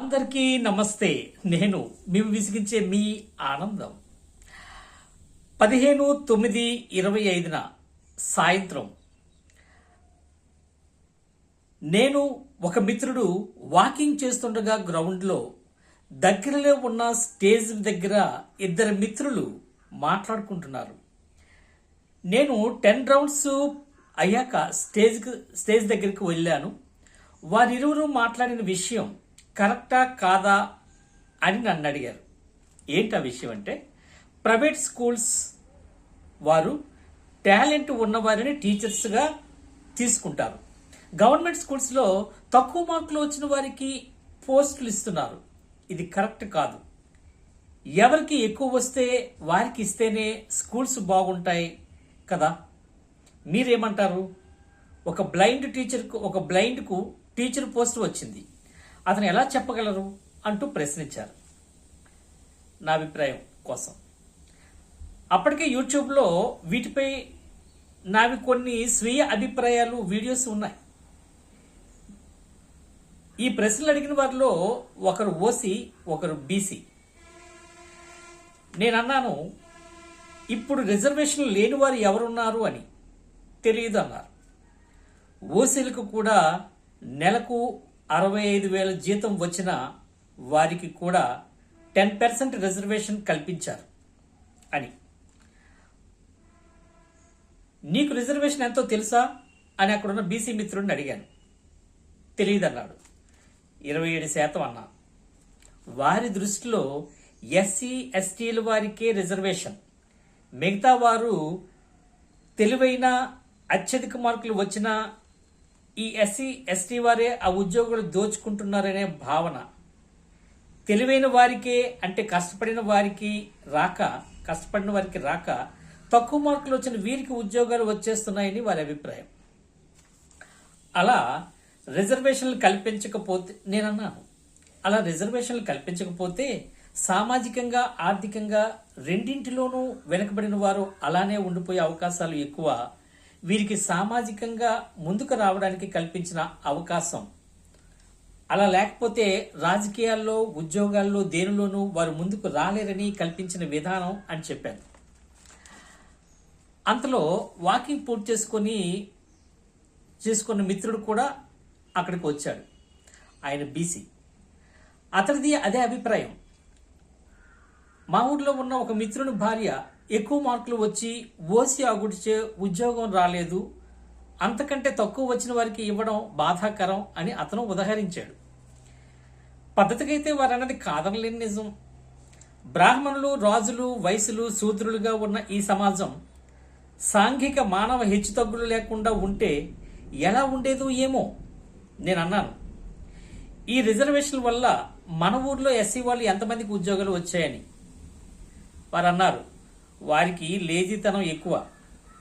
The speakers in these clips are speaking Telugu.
అందరికీ నమస్తే. నేను మేము విసిగించే మీ ఆనందం. పదిహేను తొమ్మిది ఇరవై ఐదున సాయంత్రం. నేను ఒక మిత్రుడు వాకింగ్ చేస్తుండగా గ్రౌండ్లో దగ్గరలో ఉన్న స్టేజ్ దగ్గర ఇద్దరు మిత్రులు మాట్లాడుకుంటున్నారు. నేను టెన్ రౌండ్స్ అయ్యాక స్టేజ్కి స్టేజ్ దగ్గరికి వెళ్ళాను. వారిరువురు మాట్లాడిన విషయం కరెక్టా కాదా అని నన్ను అడిగారు. ఏంటి ఆ విషయం అంటే ప్రైవేట్ స్కూల్స్ వారు టాలెంట్ ఉన్నవారిని టీచర్స్గా తీసుకుంటారు. గవర్నమెంట్ స్కూల్స్లో తక్కువ మార్కులు వచ్చిన వారికి పోస్టులు ఇస్తున్నారు. ఇది కరెక్ట్ కాదు. ఎవరికి ఎక్కువ వస్తే వారికి ఇస్తేనే స్కూల్స్ బాగుంటాయి కదా? మీరేమంటారు? ఒక బ్లైండ్ టీచర్కు ఒక బ్లైండ్కు టీచర్ పోస్ట్ వచ్చింది. అతను ఎలా చెప్పగలరు అంటూ ప్రశ్నించారు. నా అభిప్రాయం కోసం. అప్పటికే యూట్యూబ్లో వీటిపై నావి కొన్ని స్వీయ అభిప్రాయాలు వీడియోస్ ఉన్నాయి. ఈ ప్రశ్నలు అడిగిన వారిలో ఒకరు ఓసీ ఒకరు బీసీ. నేను అన్నాను ఇప్పుడు రిజర్వేషన్ లేని వారు ఎవరున్నారు అని? తెలియదు అన్నారు ఓసీలకు కూడా నెలకు అరవై ఐదు వేల జీతం వచ్చిన వారికి కూడా టెన్ పర్సెంట్ రిజర్వేషన్ కల్పించారు అని. నీకు రిజర్వేషన్ ఎంతో తెలుసా? అని అక్కడున్న బీసీ మిత్రుడిని అడిగాను. తెలియదన్నాడు ఇరవై ఏడు శాతం అన్నా. వారి దృష్టిలో ఎస్సీ ఎస్టీల వారికే రిజర్వేషన్. మిగతా వారు తెలివైన అత్యధిక మార్కులు వచ్చినా ఈ ఎస్సీ ఎస్టీ వారే ఆ ఉద్యోగులు దోచుకుంటున్నారనే భావన. తెలివైన వారికే అంటే కష్టపడిన వారికి రాక కష్టపడిన వారికి రాక తక్కువ మార్కులు వచ్చిన వీరికి ఉద్యోగాలు వచ్చేస్తున్నాయని వారి అభిప్రాయం. అలా రిజర్వేషన్లు కల్పించకపోతే నేనన్నాను. అలా రిజర్వేషన్లు కల్పించకపోతే సామాజికంగా ఆర్థికంగా రెండింటిలోనూ వెనుకబడిన వారు అలానే ఉండిపోయే అవకాశాలు ఎక్కువ వీరికి సామాజికంగా ముందుకు రావడానికి కల్పించిన అవకాశం. అలా లేకపోతే రాజకీయాల్లో ఉద్యోగాల్లో దేనిలోనూ వారు ముందుకు రాలేరని కల్పించిన విధానం అని చెప్పాను అంతలో వాకింగ్ పూర్తి చేసుకొని చేసుకున్న మిత్రుడు కూడా అక్కడికి వచ్చాడు. ఆయన బీసీ. అతడిది అదే అభిప్రాయం. మా ఊర్లో ఉన్న ఒక మిత్రుని భార్య ఎక్కువ మార్కులు వచ్చి ఓసి ఆగుడిచే ఉద్యోగం రాలేదు. అంతకంటే తక్కువ వచ్చిన వారికి ఇవ్వడం బాధాకరం అని అతను ఉదహరించాడు. పద్ధతికైతే వారన్నది కాదనలేని నిజం. బ్రాహ్మణులు రాజులు వయసులు శూద్రులుగా ఉన్న ఈ సమాజం సాంఘిక మానవ హెచ్చుతగ్గులు లేకుండా ఉంటే ఎలా ఉండేదో ఏమో నేను అన్నాను ఈ రిజర్వేషన్ వల్ల మన ఊర్లో ఎస్సీ వాళ్ళు ఎంతమందికి ఉద్యోగాలు వచ్చాయని వారు అన్నారు వారికి లేజీతనం ఎక్కువ.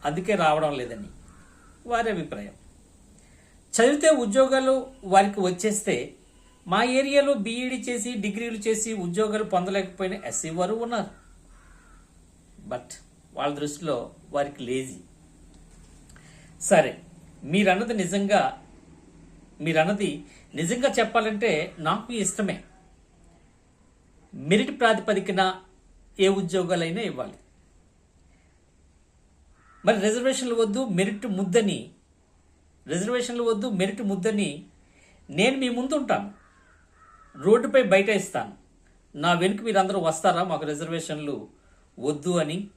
అందుకే రావడం లేదని వారి అభిప్రాయం. చదివితే ఉద్యోగాలు వారికి వచ్చేస్తే మా ఏరియాలో బీఈడి చేసి డిగ్రీలు చేసి ఉద్యోగాలు పొందలేకపోయిన ఎస్సీ వారు ఉన్నారు. బట్ వాళ్ళ దృష్టిలో వారికి లేజీ. సరే మీరన్నది నిజంగా మీరన్నది నిజంగా చెప్పాలంటే నాకు ఇష్టమే. మెరిట్ ప్రాతిపదికన ఏ ఉద్యోగాలైనా ఇవ్వాలి. మరి రిజర్వేషన్లు వద్దు మెరిట్ ముద్దని. రిజర్వేషన్లు వద్దు మెరిట్ ముద్దని. నేను మీ ముందు ఉంటాను. రోడ్డుపై బయట ఇస్తాను. నా వెనుక మీరందరూ వస్తారా? మాకు రిజర్వేషన్లు వద్దు అని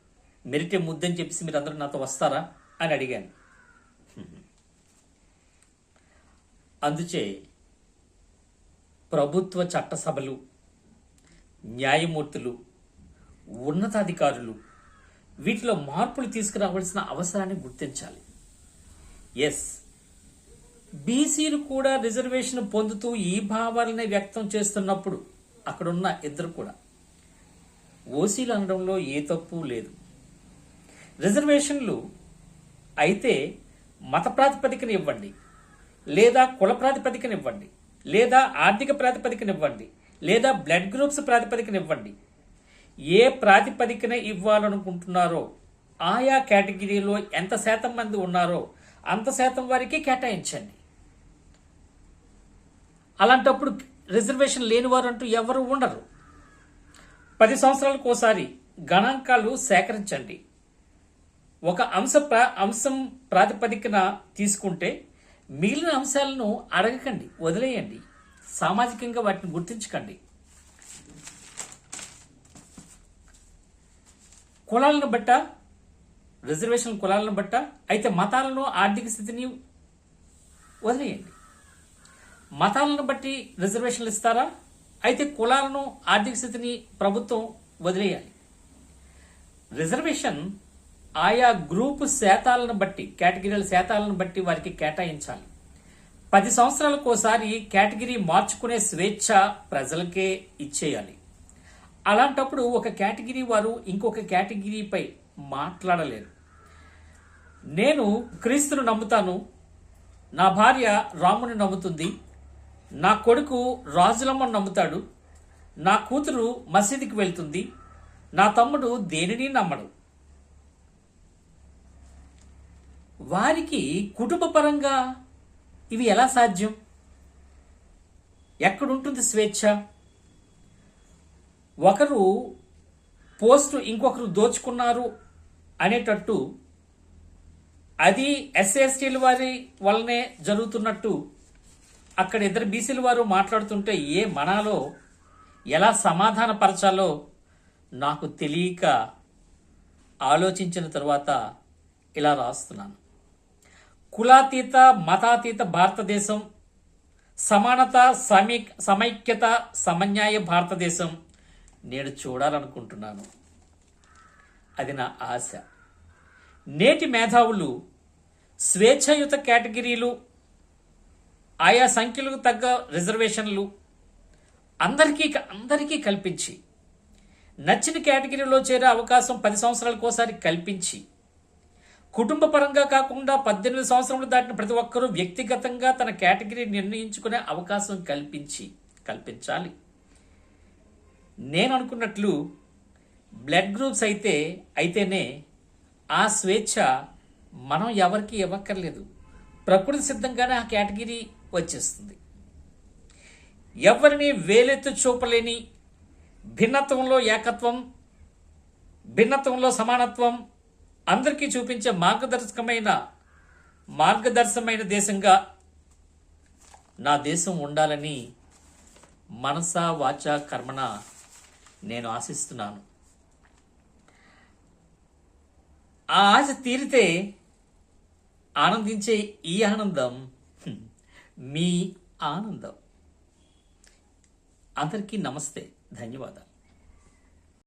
మెరిటే ముద్దని చెప్పేసి మీరందరూ నాతో వస్తారా? అని అడిగాను. అందుచే ప్రభుత్వ చట్టసభలు న్యాయమూర్తులు ఉన్నతాధికారులు వీటిలో మార్పులు తీసుకురావాల్సిన అవసరాన్ని గుర్తించాలి. ఎస్ బీసీలు కూడా రిజర్వేషన్ పొందుతూ ఈ భావాలని వ్యక్తం చేస్తున్నప్పుడు అక్కడున్న ఇద్దరు కూడా. ఓసీలు అనడంలో ఏ తప్పు లేదు. రిజర్వేషన్లు అయితే మత ప్రాతిపదికన ఇవ్వండి లేదా కుల ప్రాతిపదికన ఇవ్వండి లేదా ఆర్థిక ప్రాతిపదికన ఇవ్వండి లేదా బ్లడ్ గ్రూప్స్ ప్రాతిపదికన ఇవ్వండి ఏ ప్రాతిపదికన ఇవ్వాలనుకుంటున్నారో ఆయా కేటగిరీలో ఎంత శాతం మంది ఉన్నారో అంత శాతం వారికి కేటాయించండి. అలాంటప్పుడు రిజర్వేషన్ లేనివారు అంటూ ఎవరు ఉండరు. పది సంవత్సరాలకు ఒకసారి గణాంకాలు సేకరించండి. ఒక అంశ ప్రా అంశం ప్రాతిపదికన తీసుకుంటే మిగిలిన అంశాలను అడగకండి వదిలేయండి. సామాజికంగా వాటిని గుర్తించకండి. కులాలను బట్ట రిజర్వేషన్ కులాలను బట్ట అయితే మతాలను ఆర్థిక స్థితిని వదిలేయండి. మతాలను బట్టి రిజర్వేషన్లు ఇస్తారా? అయితే కులాలను ఆర్థిక స్థితిని ప్రభుత్వం వదిలేయాలి. రిజర్వేషన్ ఆయా గ్రూపు శాతాలను బట్టి కేటగిరీల శాతాలను బట్టి వారికి కేటాయించాలి. పది సంవత్సరాలకు ఒకసారి కేటగిరీ మార్చుకునే స్వేచ్ఛ ప్రజలకే ఇచ్చేయాలి. అలాంటప్పుడు ఒక కేటగిరీ వారు ఇంకొక కేటగిరీపై మాట్లాడలేరు. నేను క్రీస్తును నమ్ముతాను. నా భార్య రాముని నమ్ముతుంది. నా కొడుకు రాజులమ్మను నమ్ముతాడు. నా కూతురు మసీదుకి వెళ్తుంది. నా తమ్ముడు దేనిని నమ్మడు. వారికి కుటుంబపరంగా ఇవి ఎలా సాధ్యం? ఎక్కడుంటుంది స్వేచ్ఛ? ఒకరు పోస్టు ఇంకొకరు దోచుకున్నారు అనేటట్టు అది ఎస్సీఎస్టీల వారి వల్లనే జరుగుతున్నట్టు అక్కడ ఇద్దరు బీసీల వారు మాట్లాడుతుంటే ఏ మనాలో ఎలా సమాధానపరచాలో నాకు తెలియక ఆలోచించిన తర్వాత ఇలా రాస్తున్నాను. కులాతీత మతాతీత భారతదేశం సమానత సమీ సమైక్యత సమన్యాయ భారతదేశం నేను చూడాలనుకుంటున్నాను. అది నా ఆశ. నేటి మేధావులు స్వేచ్ఛాయుత కేటగిరీలు ఆయా సంఖ్యలకు తగ్గ రిజర్వేషన్లు అందరికీ అందరికీ కల్పించి నచ్చిన కేటగిరీలో చేరే అవకాశం పది సంవత్సరాలకోసారి కల్పించి కుటుంబ పరంగా కాకుండా పద్దెనిమిది సంవత్సరములు దాటిన ప్రతి ఒక్కరూ వ్యక్తిగతంగా తన కేటగిరీ నిర్ణయించుకునే అవకాశం కల్పించి కల్పించాలి. నేను అనుకున్నట్లు బ్లడ్ గ్రూప్స్ అయితే అయితేనే ఆ స్వేచ్ఛ మనం ఎవరికి ఇవ్వక్కర్లేదు. ప్రకృతి సిద్ధంగానే ఆ కేటగిరీ వచ్చేస్తుంది. ఎవరిని వేలెత్తు చూపలేని భిన్నత్వంలో ఏకత్వం భిన్నత్వంలో సమానత్వం అందరికీ చూపించే మార్గదర్శకమైన మార్గదర్శకమైన దేశంగా నా దేశం ఉండాలని మనసా వాచ కర్మణ నేను ఆశిస్తున్నాను. ఆ ఆశ తీరితే ఆనందించే ఈ ఆనందం మీ ఆనందం. అందరికీ నమస్తే. ధన్యవాదాలు.